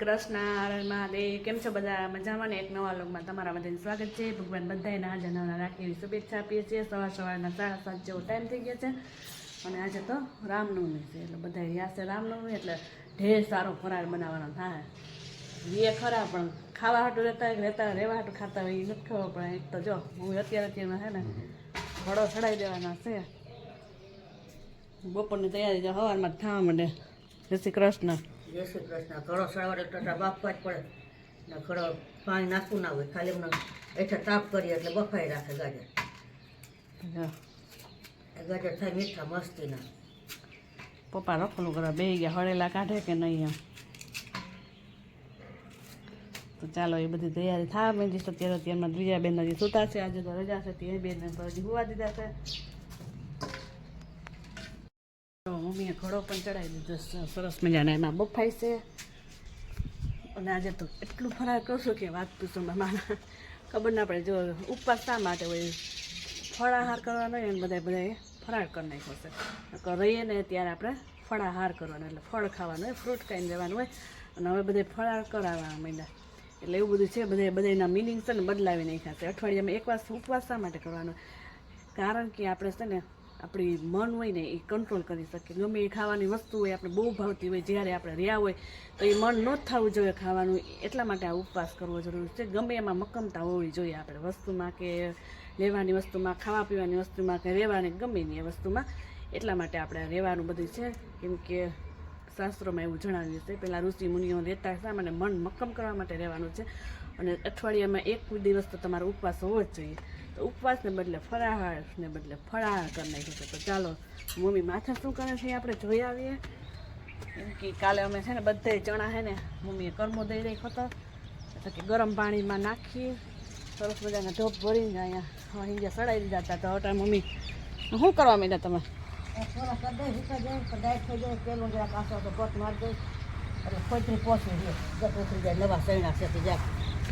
કૃષ્ણ મહાદેવ કેમ છો બધા? મજામાં ને? એક નવા લોકમાં તમારા બધાને સ્વાગત છે. ભગવાન બધાએ આજે જનાવના રાખી એવી શુભેચ્છા આપીએ છીએ. સવાર સવારના સાડા સાત જેવો ટાઈમ થઈ ગયો છે. અને આજે તો રામનવમી છે. એટલે બધા છે રામનવમી, એટલે ઢેર સારો ફરાળ બનાવવાનો થાય. એ ખરા, પણ ખાવા હાટું રહેતા રહેતા રહેવા હાટું ખાતા હોય એ નથી ખબર, પણ એક તો જો, હું અત્યારે અત્યારમાં છે ને ઘોડો ચડાવી દેવાના છે. બપોરની તૈયારી જો સવારમાં જ થવા માંડે. જય શ્રી કૃષ્ણ. જય શ્રી કૃષ્ણ ઘડો સવારે ટટા બાફવા જ પડે. ને ઘડો પાણી નાખવું ના હોય ખાલી એમને એટલે તાપ કરીએ એટલે બફાઈ રાખે ગાજર. ગાજર થાય મીઠા મસ્તીના પપ્પા રખલું કરવા બે ગયા હળેલા કાઢે કે નહીં એમ? તો ચાલો એ બધી તૈયારી થાય મેં તો અત્યારે અત્યારમાં બીજા બેન હજી સૂતા છે આજે તો રજા છે તે બેન હજી હોવા દીધા છે. તો મમ્મીએ ઘોડો પણ ચડાવી દીધો સરસ મજાના એમાં બફાઈ છે. અને આજે તો એટલું ફરાર કરશું કે વાત પૂછો મારા. ખબર ના પડે, જો ઉપવાસ શા માટે હોય? ફળાહાર કરવાનો હોય ને બધા બધા ફરાળ કરી નાખ્યો છે. રહીએ ને ત્યારે આપણે ફળાહાર કરવાનો એટલે ફળ ખાવાનું હોય ફ્રૂટ ખાઈને જવાનું હોય. અને હવે બધે ફળાર કરાવવા માંડ્યા. એટલે એવું બધું છે બધા બધાના મિનિંગ છે ને બદલાવી નાખ્યા છે. અઠવાડિયામાં એક વાર ઉપવાસ શા માટે કરવાનો કારણ કે આપણે છે ને આપણી મન હોય ને એ કંટ્રોલ કરી શકીએ. ગમે એ ખાવાની વસ્તુ હોય, આપણે બહુ ભાવતી હોય, જ્યારે આપણે રહ્યા હોય, તો એ મન ન થવું જોઈએ ખાવાનું. એટલા માટે આ ઉપવાસ કરવો જરૂરી છે. ગમે એમાં મક્કમતા હોવી જોઈએ આપણે વસ્તુમાં કે લેવાની વસ્તુમાં, ખાવા પીવાની વસ્તુમાં કે રહેવાની ગમે એ વસ્તુમાં. એટલા માટે આપણે રહેવાનું બધું છે. કેમ કે શાસ્ત્રોમાં એવું જણાવ્યું છે. પહેલાં ઋષિ મુનિઓ રહેતા શા માટે મન મક્કમ કરવા માટે રહેવાનું છે. અને અઠવાડિયામાં એક દિવસ તો તમારો ઉપવાસ હોવો જ જોઈએ. તો ઉપવાસને બદલે ફરાહારને બદલે ફળાહાર કરી છે. તો ચાલો, મમ્મી માથા શું કરે છે આપણે જોઈ આવીએ. એમ કે કાલે અમે છે ને બધે ચણા છે ને, મમ્મીએ કર્મો દઈ રહી હતો. એટલે કે ગરમ પાણીમાં નાખી સરસ મજાના ઢોપ ભરીને અહીંયા અહીંયા સડાઈ દીધા હતા. તો અટા મમ્મી, શું કરવા માંડ્યા તમે? થોડા કદાચ સુકાઈ જાય કદાચ થઈ જાય પેલું જરાક આસો તો પોત મારી દઈ એટલે ખોટરી પોસી જાય ગટો થઈ જાય નવા સૈણા છે તે જાય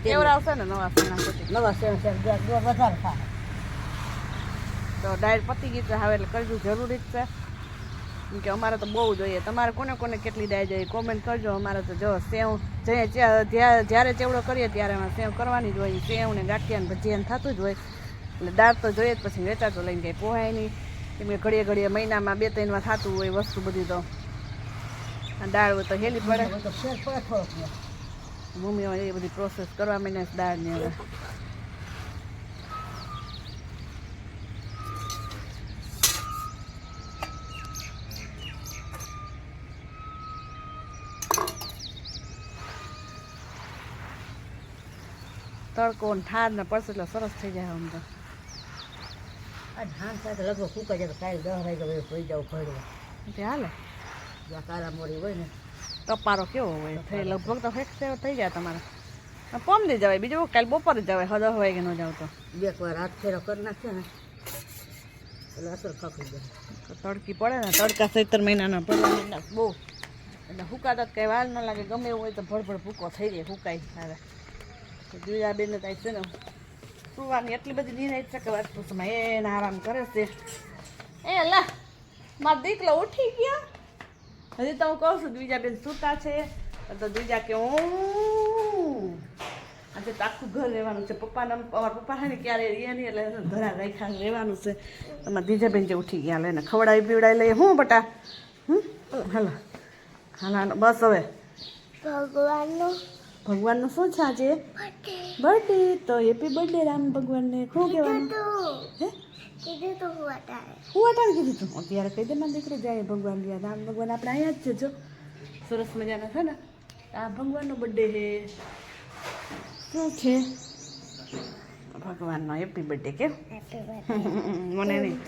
કેવડાવશે ને નવા પછી નવા સૈણા છે વધારે થાય. તો ડાયટ પતી ગઈ છે હવે એટલે કરવું જરૂરી જ છે. કેમ કે અમારે તો બહુ જોઈએ. તમારે કોને કોને કેટલી ડાય જોઈએ? કોમેન્ટ કરજો અમારે તો જો સેવ જે જ્યાં- જ્યાં- જ્યારે ચેવડો કરીએ ત્યારે અમારે સેવ કરવાની જ હોય. સેવ ને ગાંઠિયા ને ભજીયાને થતું જ હોય. એટલે દાળ તો જોઈએ જ પછી વેચાતો લઈને કંઈ પોહાય નહીં. કેમ કે ઘડીએ ઘડીએ મહિનામાં બે ત્રણ વાર થતું હોય વસ્તુ બધી તો. દાળ હોય તો હેલી પડે. મમ્મી એ બધી પ્રોસેસ કરવા માંડ્યા છે દાળની હવે. તડકો ને ઠાર ને પડશે એટલે સરસ થઈ જાય આમ તો. આ ધાન સાથે લગભગ ફૂકાઈ જાય તો કાલે દસ વાગે ભાઈ જાવ ફરવા જ્યાં કાળા મોડી હોય ને કપારો કેવો હોય? થઈ લગભગ તો ફેક્સ થઈ જાય તમારે. પમ દે જવાય બીજું કાલે બપોરે જવાય હદ હોય કે ન જાવ તો. બે વાર હાથ ફેરો કરી નાખશે ને એટલે અસર ખપી જાય. તડકી પડે ને તડકા સત્તર મહિનાના પડે. મહિના બહુ. એટલે હુકાતા કંઈ વાર ન લાગે ગમે એવું હોય તો ભડભડ ભૂકો થઈ જાય હુકાય સારા બીજા બેન તો છે ને સુવાની એટલી બધી નિરાય છે કે વાત પૂછમાં એને આરામ કરે છે. એ લા મારા દીકલા ઉઠી ગયા. હજી તો હું કહું છું બીજા બેન સૂતા છે તો બીજા કે હું? આજે તો આખું ઘર રહેવાનું છે. પપ્પાના અમારા પપ્પા છે ને ક્યારે રહે નહીં એટલે ઘરા રાખ્યા રહેવાનું છે. તમારા દીજાબેન જે ઉઠી ગયા લઈને ખવડાવી પીવડાવી લઈએ. હું બટા? હમ? હાલો. હાલો હાલો. બસ હવે. ભગવાનનો ભગવાનનું શું છે આજે? બર્થડે તો હેપી બર્થડે રામ ભગવાનને. શું કહેવાનું? હે? કીધું તો હું હું કીધું તું? અત્યારે કહી દે મારી દીકરી જાય ભગવાન ગયા રામ ભગવાન આપણે અહીંયા જ છે જો. સરસ મજાના છે ને? આ ભગવાનનો બર્થડે છે. શું છે? ભગવાનનો હેપી બર્થડે કેમ હેપી બર્થડે મને નહીં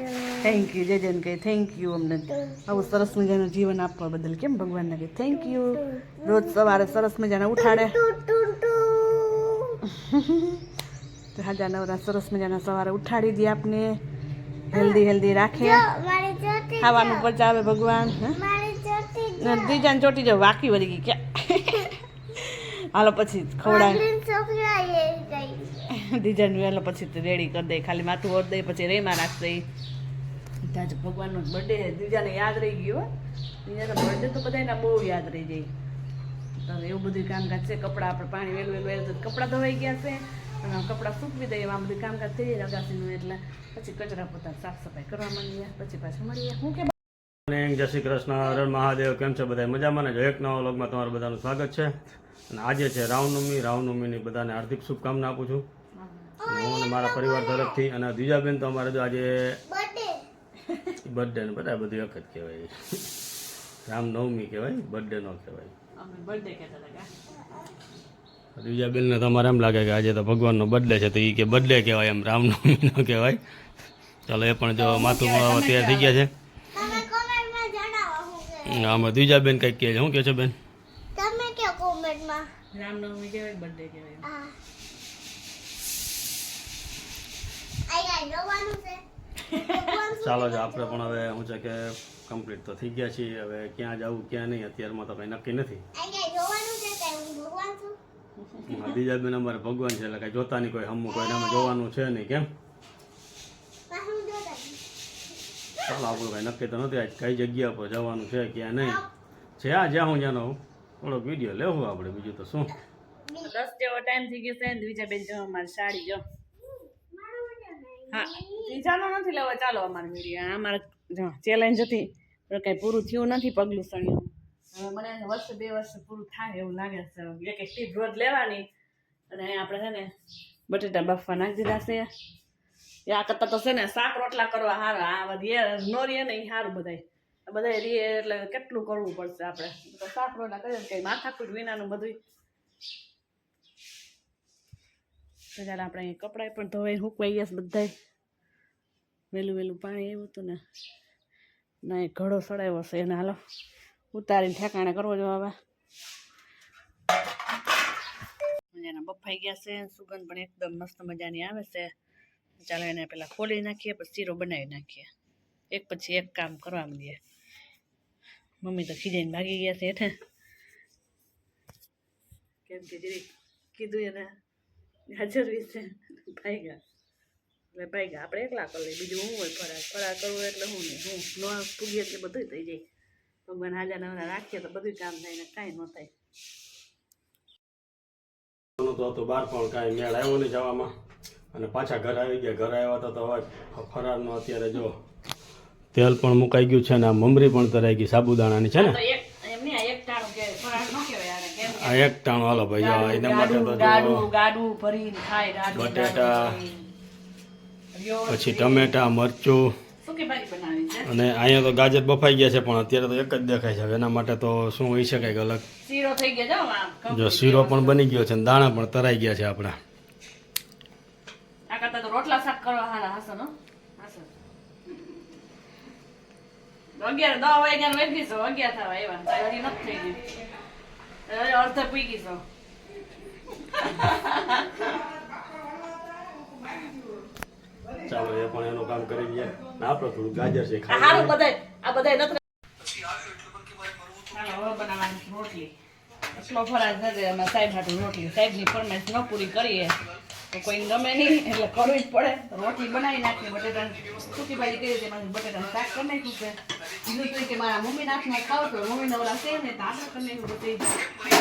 થેન્ક યુ જય જન કહે થેન્ક યુ અમને આવું સરસ મજાનું જીવન આપવા બદલ કેમ ભગવાનને કહે થેન્ક યુ રોજ સવારે સરસ મજાના ઉઠાડે ટુ ટુ ટુ તો હાજા નવરા સરસ મજાના સવારે ઉઠાડી દે આપને હેલ્ધી હેલ્ધી રાખે મારી ચોટી ખાવાનું પચાવે ભગવાન હે મારી ચોટી દીજાને ચોટી જાવ વાકી વળી ગઈ ક્યાં હાલો પછી ખવડાવે દીજાને વહેલો પછી રેડી કરી દે, ખાલી માથું ઓર દે, પછી રેમાં રાખશે આજે ભગવાનનો બર્થડે દીજાને યાદ રહી ગયો દીજાનો બર્થડે તો બધાને બહુ યાદ રહી જાય. તો એવું બધું કામકાજ છે, કપડાં આપણે પાણી વહેલું વહેલું વહેલું કપડાં ધોવાઈ ગયા છે, અને કપડાં સૂકવી દઈએ એમાં બધું કામકાજ થઈ જાય અગાસીનું એટલે. પછી કચરા પોતા સાફ સફાઈ કરવા માંડીએ, પછી પાછું મળીએ. હું કે જય શ્રી કૃષ્ણ, હરણ મહાદેવ, કેમ છે બધા મજામાં ને? એક નવા લોગમાં તમારું બધાનું સ્વાગત છે. અને આજે છે રામનવમી રામનવમીની બધાને હાર્દિક શુભકામના આપું છું. હું અને મારા પરિવાર તરફથી અને દ્વિજાબેન તો અમારે તો આજે બર્થડે બર્થડે ને બધા બધી વખત જ કહેવાય. રામનવમી કહેવાય બર્થડે નો કહેવાય. અમે બર્થડે કહેતા હતા કા? દ્વિજાબેનને તમારે એમ લાગે કે આજે તો ભગવાનનો બર્થડે છે તો એ કે બર્થડે કહેવાય એમ રામનવમી નો કહેવાય. ચાલો એ પણ જો માથું મળવા તૈયાર થઈ ગયા છે તમે કોમેન્ટમાં જણાવો હું કે. આમાં દ્વિજાબેન કંઈક કહે છે શું કહે છે બેન? તમે કયો કોમેન્ટમાં. રામનવમી કહેવાય બર્થડે કહેવાય આ આઈ ગાઈ જોવાનું છે ભગવાન શું ચાલો જ આપણે પણ હવે શું છે કે કમ્પ્લીટ તો થઈ ગયા છીએ. હવે ક્યાં જવું ક્યાં નહીં અત્યારમાં તો કંઈ નક્કી નથી. બીજા બે જોવાનું છે કે હું ભગવાન છું હા, બીજાબેન અમારે ભગવાન છે એટલે કઈ જોતા નહીં કોઈ હમું કોઈ અમે જોવાનું છે નહીં કેમ? પણ હું જોતા નથી. ચાલો આપણું કઈ નક્કી તો નથી આજ કઈ જગ્યા પર જવાનું છે ક્યાં નહીં. છે આ જ્યાં હું જ્યાંનો થોડોક વીડિયો લેવું આપણે બીજું તો શું? દસ જેવો ટાઈમ થઈ ગયો છે બીજા જો મારી સાડી જો. હા. બીજાનો નથી લેવા, ચાલો અમારી મીડિયા અમારે ચેલેન્જ હતી. પણ કંઈ પૂરું થયું નથી પગલું સણ્યું મને વર્ષ બે વર્ષ પૂરું થાય એવું લાગે છે. એક એક ટીપ રોજ લેવાની. અને આપણે છે ને બટેટા બાફવા નાખી દીધા છે. એ આ કરતાં તો છે ને શાક રોટલા કરવા સારા આ બધી નો રે ને એ સારું બધાય. બધા રીએ એટલે કેટલું કરવું પડશે આપણે? શાક રોટલા કરીએ કંઈ માથાકૂટ વિનાનું બધું તો ચાલ આપણે કપડાં પણ ધોવાઈ હુકવાઈ ગયા છે બધાય. વહેલું વહેલું પાણી આવ્યું હતું ને. ના એ ઘડો સડાવ્યો છે. એને હાલો, ઉતારીને ઠેકાણે કરવો જો હવે. મજાના બફાઈ ગયા છે. સુગંધ પણ એકદમ મસ્ત મજાની આવે છે. ચાલો એને પહેલાં ખોલી નાખીએ, પછી શીરો બનાવી નાખીએ. એક પછી એક કામ કરવા માંડીએ. મમ્મી તો ખીજાઈને ભાગી ગયા છે હેઠે. કેમ કે જરીક કીધું એને હાજર વિશે ભાઈ ગયા એટલે ભાઈ ગયા આપણે એકલા કરી લઈએ બીજું હું હોય ફરાર ફરાર કરવું એટલે હું નહીં. હું ન પૂગીએ એટલે બધું થઈ જાય. ભગવાન હાજર નવરા રાખીએ તો બધું કામ થાય ને કાંઈ ન થાય. તો હતું બહાર પણ કાંઈ મેળ આવ્યો નહીં જવામાં. અને પાછા ઘર આવી ગયા. ઘર આવ્યા તો તો હવે ફરારનો અત્યારે જો તેલ પણ મુકાઈ ગયું છે ને આ મમરી પણ તરાઈ ગઈ સાબુદાણાની છે ને તો એક એમની આ એક ટાણું કે ફરાર ન કહેવાય આને કેમ આ એક ટાણું હાલો ભાઈ એના માટે તો ગાડું ભરીને ખાય બટેટા, પછી ટમેટા મરચું અને અહીંયા તો ગાજર બફાઈ ગયા છે પણ અત્યારે તો એક જ દેખાય છે. એના માટે તો શું હોય શકાય કે અલગ? શીરો થઈ ગયો જો શીરો પણ બની ગયો છે અને દાણા પણ તરાઈ ગયા છે આપણા. રોટલા શાક કરવા હારા હસન અગિયાર દસ વાગ્યા વેગી છો અગિયાર થવા એવા નથી થઈ ગયું. અડધે પૂગી છો ચાલો એ પણ એનું કામ કરી લઈએ ને આપણે થોડું ગાજર છે આ ખાઈ હારું. બધાય આ બધાય નથી હાલો, હવે બનાવવાની રોટલી એટલો થશે અમે સાહેબ હાટું રોટલી સાહેબની ફરમાઈશ ન પૂરી કરીએ તો કોઈ ગમે નહીં, એટલે કરવી જ પડે. રોટલી બનાવી નાખીએ, બટેટાની સૂકી ભાજી કરી તેમાંથી બટેટાનું શાક કરી નાખ્યું છે. બીજું તો કે મારા મમ્મી નાખમાં ખાવ તો મમ્મીને ઓલા છે ને, તો આપણે કરી નાખ્યું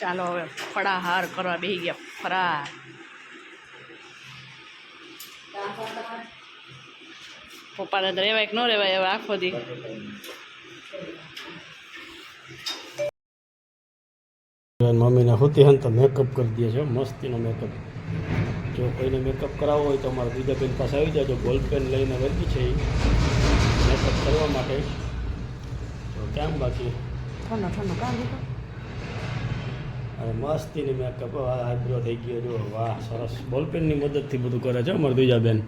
ચાલો હવે ફળાહાર કરવા બેસી ગયા. ફરાર. પપ્પાને તો રહેવાય કે ન રહેવાય હવે આખો દી. મમ્મીને હોતી હન તો મેકઅપ કરી દે છે મસ્તીનો મેકઅપ જો કોઈને મેકઅપ કરાવવો હોય તો અમારા બીજા બેન પાસે આવી જાજો બોલ પેન લઈને વર્ગી છે એ મેકઅપ કરવા માટે. તો કેમ બાકી? ઠંડો ઠંડો. કામ હવે મસ્તીની મેકઅપ આઈબ્રો થઈ ગયો, જો, વાહ, સરસ. બોલપેનની મદદથી બધું કરે છે અમારે બેન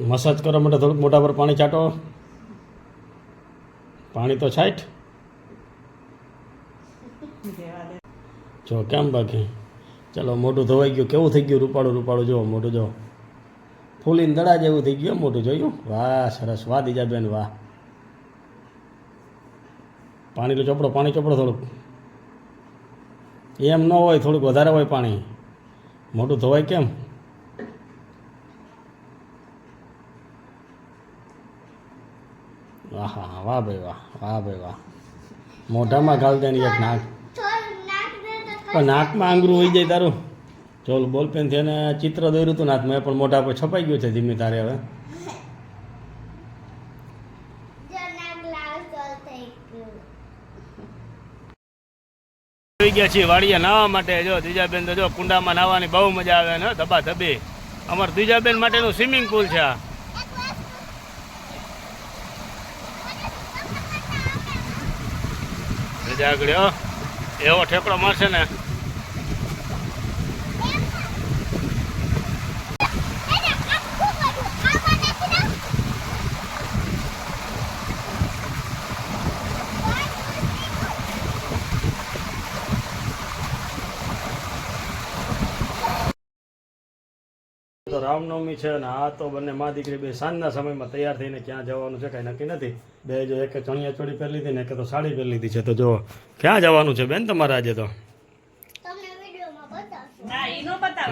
મસાજ કરવા માટે થોડુંક મોટા પર પાણી છાંટો પાણી તો છાંટ. જો, કેમ બાકી? ચલો, મોઢું ધોવાઈ ગયું. કેવું થઈ ગયું? રૂપાળું રૂપાળું, જો, મોઢું જો. ફૂલીને દડા જેવું થઈ ગયું મોઢું જોયું? વાહ, સરસ. વાહ દીજા બેન વાહ. પાણીનો ચોપડો, પાણી, ચોપડો થોડુંક. એમ ન હોય, થોડુંક વધારે હોય પાણી. મોટું ધોવાય કેમ? વાહ વાહ ભાઈ, વાહ વાહ ભાઈ, વાહ. મોઢામાં ગાલ દે એક નાક. પણ નાકમાં આંગરું હોઈ જાય તારું. ચોલ બોલપેનથી એને ચિત્ર દોર્યું હતું નાકમાં પણ મોઢા પર છપાઈ ગયું છે ધીમે તારે હવે જો નાક લાલ ચાલ થઈ ગયું આવી ગયા છીએ વાડીએ નાહવા માટે. જો દીજાબેન તો જો કુંડામાં નાહવાની બહુ મજા આવે ને ધબા ધબી અમાર દીજાબેન માટેનું સ્વિમિંગ પુલ છે આ. આગળ એવો ઠેકડો મળશે ને. તો રામનવમી છે ને આ તો બંને મા દીકરી બે સાંજના સમયમાં તૈયાર થઈને ક્યાં જવાનું છે કાંઈ નક્કી નથી. બે જો એક ચણિયા ચોળી પહેરી લીધી ને એક તો સાડી પહેરી લીધી છે. તો જો ક્યાં જવાનું છે બેન તમારે આજે તો? તમને વિડીયોમાં બતાવશું. ના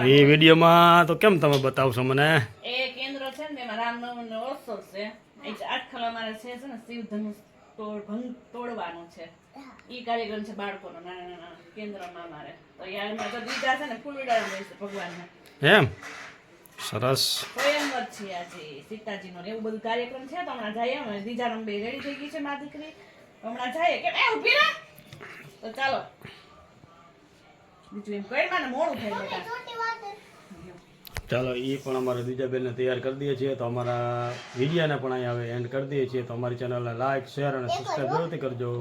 એ એ વિડીયોમાં તો કેમ તમે બતાવશો મને? એ કેન્દ્ર છે ને એમાં રામનવમીનો છે. એ જ અમારે છે છે ને શિવ ધનુષ તોડ ભંગ તોડવાનું છે. ઈ કાર્યક્રમ છે બાળકોનો નાના નાના કેન્દ્રમાં અમારે તો યારમાં તો દીધા છે ને ફૂલ ઉડાડવાનું રહેશે ભગવાનને. એમ? સરસ. સ્વયંવર છે આજે સીતાજીનો એવું બધું કાર્યક્રમ છે તો હમણાં જઈએ. અમે બીજા નંબે રેડી થઈ ગઈ છે મા દીકરી. હમણાં જઈએ. કે એ ઊભી રહે. તો ચાલો. બીજું એમ કઈ મોડું થઈ બેટા. ચાલો એ પણ અમારે બીજા બેનને તૈયાર કરી દઈએ છીએ. તો અમારા વિડીયોને પણ અહીંયા હવે એન્ડ કરી દઈએ છીએ. તો અમારી ચેનલને લાઇક શેર અને સબસ્ક્રાઈબ જરૂરથી કરજો.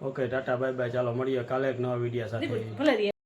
ઓકે ટાટા બાય બાય ચાલો મળીએ કાલે એક નવા વિડીયા સાથે.